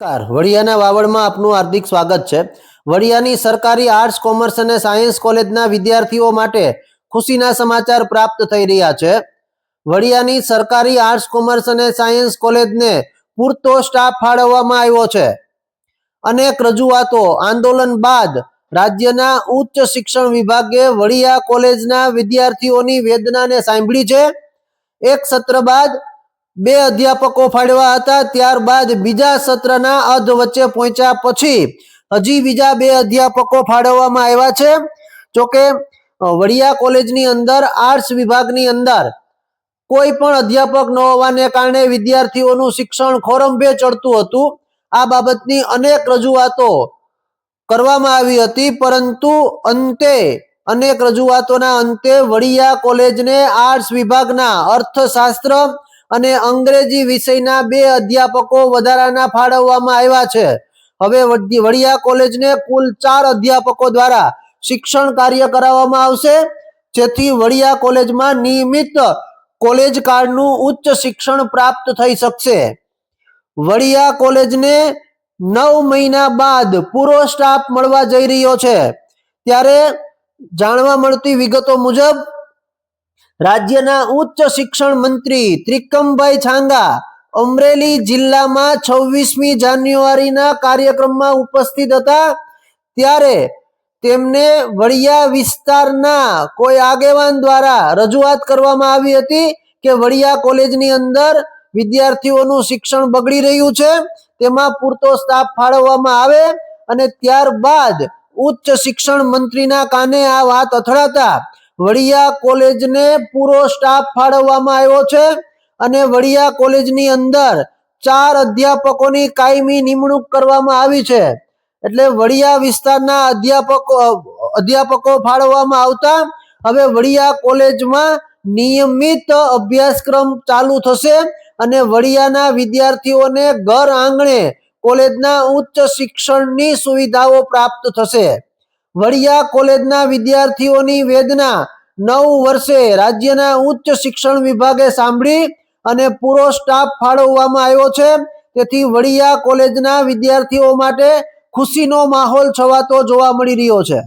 નમસ્કાર. વડિયાના વાવડમાં આપનું હાર્દિક સ્વાગત છે. વડિયાની સરકારી આર્ટ્સ, કોમર્સ અને સાયન્સ કોલેજના વિદ્યાર્થીઓ માટે ખુશીના સમાચાર પ્રાપ્ત થઈ રહ્યા છે. વડિયાની સરકારી આર્ટ્સ, કોમર્સ અને સાયન્સ કોલેજને પૂરતો સ્ટાફ ફાળવવામાં આવ્યો છે. અનેક રજૂઆતો આંદોલન બાદ રાજ્યના ઉચ્ચ શિક્ષણ વિભાગે વડિયા કોલેજના વિદ્યાર્થીઓની વેદનાને સાંભળી છે. એક સત્ર બાદ બે અધ્યાપકો ફાળવા હતા, ત્યારબાદ બીજા સત્રના અધ વચ્ચે પહોંચ્યા પછી હજી બીજા બે અધ્યાપકો ફાળવવામાં આવ્યા છે. જોકે વડિયા કોલેજની અંદર, આર્ટ્સ વિભાગની અંદર કોઈ પણ અધ્યાપક ન હોવાને કારણે વિદ્યાર્થીઓનું શિક્ષણ ખોરંભે ચડતું હતું. આ બાબતની અનેક રજૂઆતો કરવામાં આવી હતી, પરંતુ અંતે, અનેક રજૂઆતોના અંતે વડિયા કોલેજને આર્ટ્સ વિભાગના અર્થશાસ્ત્ર અને અંગ્રેજી વિષયના બે અધ્યાપકો વધારાના ફાળવવામાં આવ્યા છે. હવે વડી- વડિયા કોલેજને કુલ ચાર અધ્યાપકો દ્વારા શિક્ષણ કાર્ય કરાવવામાં આવશે, જેથી વડિયા કોલેજમાં નિયમિત કોલેજ કાળનું ઉચ્ચ શિક્ષણ પ્રાપ્ત થઈ શકશે. વડિયા કોલેજને નવ મહિના બાદ પૂરો સ્ટાફ મળવા જઈ રહ્યો છે. ત્યારે જાણવા મળતી વિગતો મુજબ રાજ્યના ઉચ્ચ શિક્ષણ મંત્રી ત્રિકમભાઈ છાંગા અમરેલી જિલ્લામાં છવ્વીસમી જાન્યુઆરીના કાર્યક્રમમાં ઉપસ્થિત હતા. ત્યારે તેમને વડિયા વિસ્તારના કોઈ આગેવાન દ્વારા રજૂઆત કરવામાં આવી હતી કે વડિયા કોલેજની અંદર વિદ્યાર્થીઓનું શિક્ષણ બગડી રહ્યું છે, તેમાં પૂરતો સ્ટાફ ફાળવવામાં આવે અને ત્યારબાદ ઉચ્ચ શિક્ષણ મંત્રીના કાને આ વાત અથડાતા વડિયા કોલેજને પૂરો સ્ટાફ ફાળવવામાં આવ્યો છે અને વડિયા કોલેજની અંદર ચાર અધ્યાપકોની કાયમી નિમણૂક કરવામાં આવી છે. એટલે વડિયા વિસ્તારના અધ્યાપકો અધ્યાપકો ફાળવવામાં આવતા હવે વડિયા કોલેજમાં નિયમિત અભ્યાસક્રમ ચાલુ થશે અને વડિયાના વિદ્યાર્થીઓને ઘર આંગણે કોલેજના ઉચ્ચ શિક્ષણની સુવિધાઓ પ્રાપ્ત થશે. વડિયા કોલેજના વિદ્યાર્થીઓની વેદના નવ વર્ષે રાજ્યના ઉચ્ચ શિક્ષણ વિભાગે સાંભળી અને પૂરો સ્ટાફ ફાળવવામાં આવ્યો છે. તેથી વડિયા કોલેજના વિદ્યાર્થીઓ માટે ખુશીનો માહોલ છવાતો જોવા મળી રહ્યો છે.